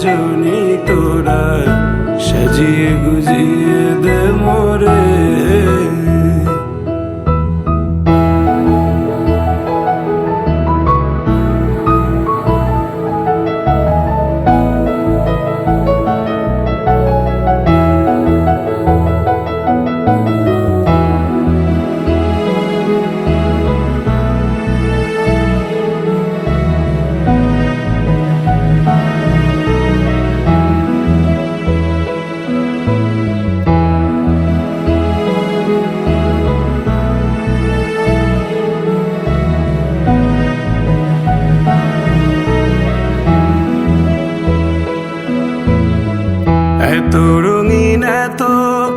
সজনী তোরা সাজিয়ে গুজিয়ে এত রঙিন এত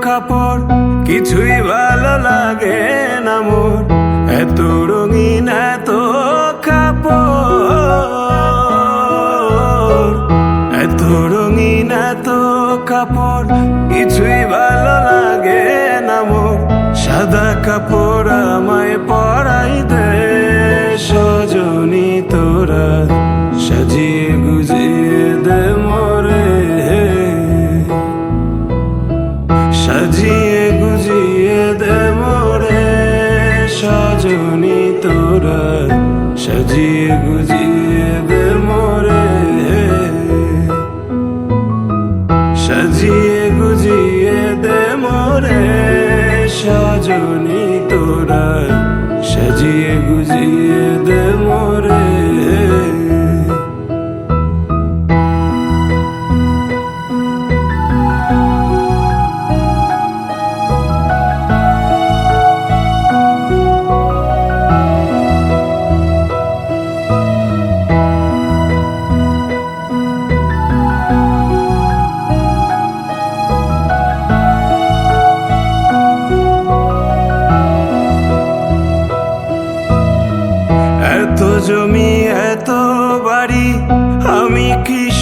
কাপড়, কিছুই ভালো লাগে না মোর। এত রঙিন এত কাপড় এত রঙিন এত কাপড়, কিছুই ভালো লাগে না মোর। সাদা কাপড় আমায় পরাই সাজিয়ে গুজিয়ে দে মোরে সজনী তোরা। সাজিয়ে গুজিয়ে দে মোরে সাজিয়ে গুজিয়ে দে মোরে সজনী তোরা। সাজিয়ে গুজিয়ে দে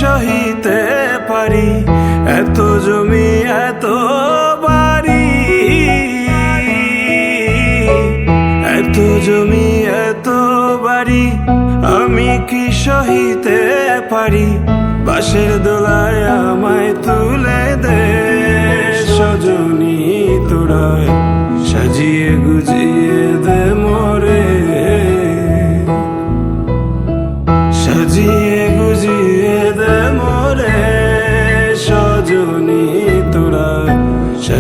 সহিতে পারি। এত জমি, এত বাড়ি। এত জমি, এত বাড়ি, আমি কি সহিতে পারি? বাসের দোলায় আমায় তুলে দে। সজনী তোরা সাজিয়ে গুজিয়ে